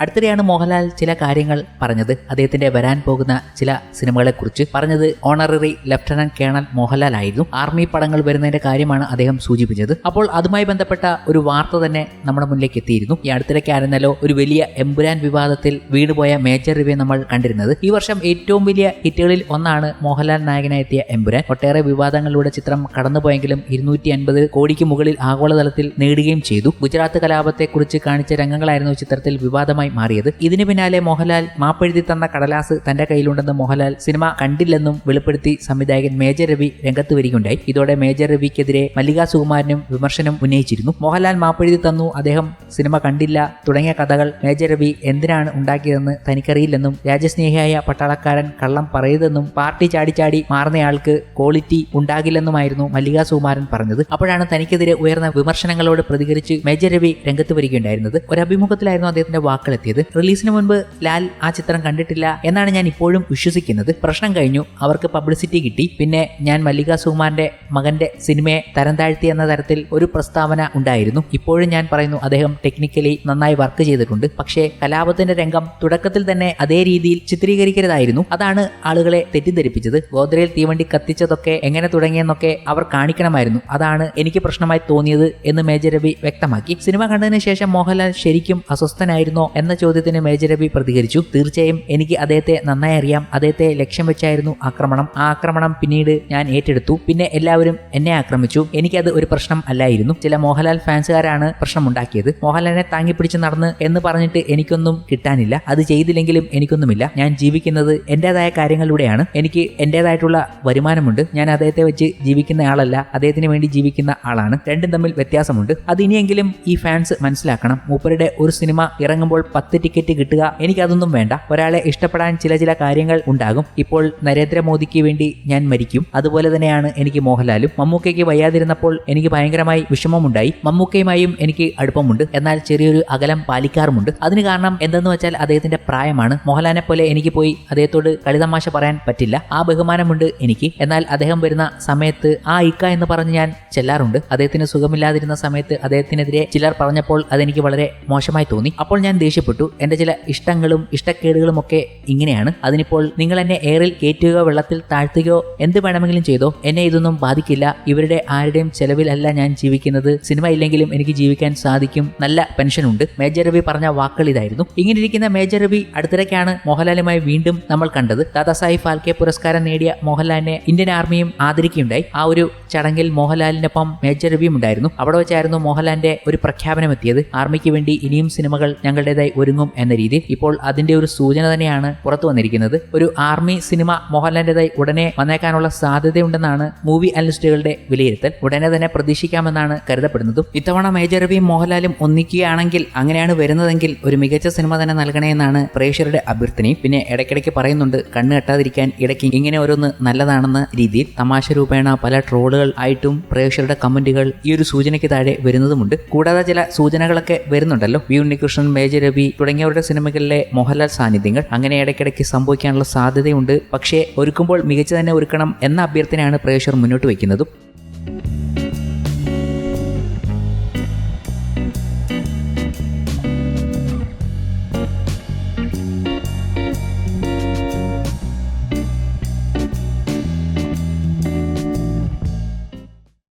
അടുത്തിടെയാണ് മോഹൻലാൽ ചില കാര്യങ്ങൾ പറഞ്ഞത്. അദ്ദേഹത്തിന്റെ വരാൻ പോകുന്ന ചില സിനിമകളെക്കുറിച്ച് പറഞ്ഞത് ഓണററി ലഫ്റ്റനന്റ് കേണൽ മോഹൻലാൽ ആയിരുന്നു. ആർമി പടങ്ങൾ വരുന്നതിന്റെ കാര്യമാണ് അദ്ദേഹം സൂചിപ്പിച്ചത്. അപ്പോൾ അതുമായി ബന്ധപ്പെട്ട ഒരു വാർത്ത തന്നെ നമ്മുടെ മുന്നിലേക്ക് എത്തിയിരുന്നു. ഈ അടുത്തിടയ്ക്ക് ഒരു വലിയ എമ്പുരാൻ വിവാദത്തിൽ വീണുപോയ മേജർ റിവ്യൂ നമ്മൾ കണ്ടിരുന്നത്. ഈ വർഷം ഏറ്റവും വലിയ ഹിറ്റുകളിൽ ഒന്നാണ് മോഹൻലാൽ നായകനായി എത്തിയ എമ്പുരാൻ. ഒട്ടേറെ വിവാദങ്ങളിലൂടെ ചിത്രം കടന്നുപോയെങ്കിലും ഇരുന്നൂറ്റി അൻപത് കോടിക്ക് മുകളിൽ ആഗോളതലത്തിൽ നേടുകയും ചെയ്തു. ഗുജറാത്ത് കലാപത്തെക്കുറിച്ച് കാണിച്ച രംഗങ്ങളായിരുന്നു ചിത്രത്തിൽ വിവാദമായി മാറിയത്. ഇതിനു പിന്നാലെ മോഹൻലാൽ മാപ്പെഴുതി തന്ന കടലാസ് തന്റെ കയ്യിലുണ്ടെന്ന് മോഹൻലാൽ സിനിമ കണ്ടില്ലെന്നും വെളിപ്പെടുത്തി സംവിധായകൻ മേജർ രവി രംഗത്ത് വരികയുണ്ടായി. ഇതോടെ മേജർ രവിക്കെതിരെ മല്ലികാ സുകുമാരനും വിമർശനം ഉന്നയിച്ചിരുന്നു. മോഹൻലാൽ മാപ്പെഴുതി തന്നു അദ്ദേഹം സിനിമ കണ്ടില്ല തുടങ്ങിയ കഥകൾ മേജർ രവി എന്തിനാണ് ഉണ്ടാക്കിയതെന്ന് തനിക്കറിയില്ലെന്നും രാജ്യസ്നേഹിയായ പട്ടാളക്കാരൻ കള്ളം പറയരുതെന്നും പാർട്ടി ചാടിച്ചാടി മാറുന്നയാൾക്ക് ക്വാളിറ്റി ഉണ്ടാകില്ലെന്നുമായിരുന്നു മല്ലികാ സുകുമാരൻ പറഞ്ഞത്. അപ്പോഴാണ് തനിക്കെതിരെ ഉയർന്ന വിമർശനങ്ങളോട് പ്രതികരിച്ച് മേജർ രവി രംഗത്ത് വരികയുണ്ടായിരുന്നത്. ഒരു അഭിമുഖത്തിലായിരുന്നു അദ്ദേഹത്തിന്റെ വാക്കുകൾ എത്തിയത് റിലീസിന് മുൻപ് ലാൽ ആ ചിത്രം കണ്ടിട്ടില്ല എന്നാണ് ഞാൻ ഇപ്പോഴും വിശ്വസിക്കുന്നത്. പ്രശ്നം കഴിഞ്ഞു. അവർക്ക് പബ്ലിസിറ്റി കിട്ടി. പിന്നെ ഞാൻ മല്ലിക സുകുമാരന്റെ മകന്റെ സിനിമയെ തരം താഴ്ത്തി എന്ന തരത്തിൽ ഒരു പ്രസ്താവന ഉണ്ടായിരുന്നു. ഇപ്പോഴും ഞാൻ പറയുന്നു അദ്ദേഹം ടെക്നിക്കലി നന്നായി വർക്ക് ചെയ്തിട്ടുണ്ട്. പക്ഷേ കലാപത്തിന്റെ രംഗം തുടക്കത്തിൽ തന്നെ അതേ രീതിയിൽ ചിത്രീകരിക്കരുതായിരുന്നു. അതാണ് ആളുകളെ തെറ്റിദ്ധരിപ്പിച്ചത്. ഗോദ്രയിൽ തീവണ്ടി കത്തിച്ചതൊക്കെ എങ്ങനെ തുടങ്ങിയെന്നൊക്കെ അവർ കാണിക്കണമായിരുന്നു. അതാണ് എനിക്ക് പ്രശ്നമായി തോന്നിയത് എന്ന് മേജർ രവി വ്യക്തമാക്കി. സിനിമ കണ്ടതിന് ശേഷം മോഹൻലാൽ ശരിക്കും അസ്വസ്ഥനായിരുന്നോ എന്ന ചോദ്യത്തിന് മേജർ രവി പ്രതികരിച്ചു. തീർച്ചയായും എനിക്ക് അദ്ദേഹത്തെ നന്നായി അറിയാം. അദ്ദേഹത്തെ ലക്ഷ്യം വെച്ചായിരുന്നു ആക്രമണം. ആ ആക്രമണം പിന്നീട് ഞാൻ ഏറ്റെടുത്തു. പിന്നെ എല്ലാവരും എന്നെ ആക്രമിച്ചു. എനിക്കത് ഒരു പ്രശ്നം അല്ലായിരുന്നു. ചില മോഹൻലാൽ ഫാൻസുകാരാണ് പ്രശ്നമുണ്ടാക്കിയത്. മോഹൻലാലിനെ താങ്ങിപ്പിടിച്ച് നടന്ന് എന്ന് പറഞ്ഞിട്ട് എനിക്കൊന്നും കിട്ടാനില്ല. അത് ചെയ്തില്ലെങ്കിലും എനിക്കൊന്നുമില്ല. ഞാൻ ജീവിക്കുന്നത് എന്റേതായ കാര്യങ്ങളിലൂടെയാണ്. എനിക്ക് എന്റേതായിട്ടുള്ള വരുമാനമുണ്ട്. ഞാൻ അദ്ദേഹത്തെ വെച്ച് ജീവിക്കുന്ന ആളല്ല. അദ്ദേഹത്തിന് വേണ്ടി ജീവിക്കുന്ന ആളാണ്. രണ്ടും തമ്മിൽ വ്യത്യാസമുണ്ട്. അത് ഇനിയെങ്കിലും ഈ ഫാൻസ് മനസ്സിലാക്കണം. മൂപ്പരുടെ ഒരു സിനിമ ഇറങ്ങുമ്പോൾ പത്ത് ടിക്കറ്റ് കിട്ടുക. എനിക്കതൊന്നും വേണ്ട. ഒരാളെ ഇഷ്ടപ്പെടാൻ ചില ചില കാര്യങ്ങൾ ഉണ്ടാകും. ഇപ്പോൾ നരേന്ദ്രമോദിക്ക് വേണ്ടി ഞാൻ മരിക്കും. അതുപോലെ തന്നെയാണ് എനിക്ക് മോഹൻലാലും. മമ്മൂക്കയ്ക്ക് വയ്യാതിരുന്നപ്പോൾ എനിക്ക് ഭയങ്കരമായി വിഷമമുണ്ടായി. മമ്മൂക്കയുമായും എനിക്ക് അടുപ്പമുണ്ട്. എന്നാൽ ചെറിയൊരു അകലം പാലിക്കാറുമുണ്ട്. അതിന് കാരണം എന്തെന്ന് വെച്ചാൽ അദ്ദേഹത്തിന്റെ പ്രായമാണ്. മോഹൻലാലിനെ പോലെ എനിക്ക് പോയി അദ്ദേഹത്തോട് കളിതമാശ പറയാൻ പറ്റില്ല. ആ ബഹുമാനമുണ്ട് എനിക്ക്. എന്നാൽ അദ്ദേഹം വരുന്ന സമയത്ത് ആ ഇക്ക എന്ന് പറഞ്ഞ് ഞാൻ ചെല്ലാറുണ്ട്. അദ്ദേഹത്തിന് സുഖമില്ലാതിരുന്ന സമയത്ത് അദ്ദേഹത്തിനെതിരെ ചിലർ പറഞ്ഞപ്പോൾ അതെനിക്ക് വളരെ മോശമായി തോന്നി. അപ്പോൾ ഞാൻ ദേഷ്യപ്പെട്ടു എന്റെ ചില ഇഷ്ടങ്ങളും ഇഷ്ടക്കേടുകളും ഒക്കെ ഇങ്ങനെയാണ്. അതിനിപ്പോൾ നിങ്ങൾ എന്നെ എയറിൽ കയറ്റുകയോ വെള്ളത്തിൽ താഴ്ത്തുകയോ എന്ത് വേണമെങ്കിലും ചെയ്തോ എന്നെ ഇതൊന്നും ബാധിക്കില്ല. ഇവരുടെ ആരുടെയും ചെലവിലല്ല ഞാൻ ജീവിക്കുന്നത്. സിനിമ ഇല്ലെങ്കിലും എനിക്ക് ജീവിക്കാൻ സാധിക്കും. നല്ല പെൻഷൻ ഉണ്ട്. മേജർ രവി പറഞ്ഞ വാക്കുകൾ ഇതായിരുന്നു. ഇങ്ങനെയിരിക്കുന്ന മേജർ രവി അടുത്തിടയ്ക്കാണ് മോഹൻലാലുമായി വീണ്ടും നമ്മൾ കണ്ടത്. ദാദാസാഹിബ് ഫാൽക്കെ പുരസ്കാരം നേടിയ മോഹൻലാലിനെ ഇന്ത്യൻ ആർമിയും ആദരിക്കുകയുണ്ടായി. ആ ഒരു ചടങ്ങിൽ മോഹൻലാലിനൊപ്പം മേജർ രവിയും ഉണ്ടായിരുന്നു. അവിടെ വെച്ചായിരുന്നു മോഹൻലാലിന്റെ ഒരു പ്രഖ്യാപനം എത്തിയത് ആർമിക്ക് വേണ്ടി ഇനിയും സിനിമകൾ ഞങ്ങളുടേതായി ഒരുങ്ങും എന്ന രീതിയിൽ ഇപ്പോൾ അതിന്റെ ഒരു സൂചന തന്നെയാണ് പുറത്തു വന്നിരിക്കുന്നത്. ഒരു ആർമി സിനിമ മോഹൻലാലിന്റേതായി ഉടനെ വന്നേക്കാനുള്ള സാധ്യതയുണ്ടെന്നാണ് മൂവി അനലിസ്റ്റുകളുടെ വിലയിരുത്തൽ. ഉടനെ തന്നെ പ്രതീക്ഷിക്കാമെന്നാണ് കരുതപ്പെടുന്നതും. ഇത്തവണ മേജർ രവിയും മോഹൻലാലും ഒന്നിക്കുകയാണെങ്കിൽ അങ്ങനെയാണ് വരുന്നതെങ്കിൽ ഒരു മികച്ച സിനിമ തന്നെ നൽകണേ എന്നാണ് പ്രേക്ഷകരുടെ അഭ്യർത്ഥനയും. പിന്നെ ഇടയ്ക്കിടയ്ക്ക് പറയുന്നുണ്ട് കണ്ണ് കെട്ടാതിരിക്കാൻ ഇടയ്ക്ക് ഇങ്ങനെ ഓരോന്ന് നല്ലതാണെന്ന രീതിയിൽ. തമാശ രൂപേണ പല ട്രോളുകൾ ആയിട്ടും പ്രേക്ഷകരുടെ കമന്റുകൾ ഈ ഒരു സൂചനയ്ക്ക് താഴെ വരുന്നതുമുണ്ട്. കൂടാതെ ചില സൂചനകളൊക്കെ വരുന്നുണ്ടല്ലോ. വി ഉണ്ണികൃഷ്ണൻ മേജർ രവി തുടങ്ങിയവരുടെ സിനിമകളിലെ മോഹൻലാൽ സാന്നിധ്യങ്ങൾ അങ്ങനെ ഇടയ്ക്കിടയ്ക്ക് സംഭവിക്കാനുള്ള സാധ്യതയുണ്ട്. പക്ഷേ ഒരുക്കുമ്പോൾ മികച്ചു തന്നെ ഒരുക്കണം എന്ന അഭ്യർത്ഥനയാണ് പ്രേക്ഷകർ മുന്നോട്ട് വയ്ക്കുന്നതും.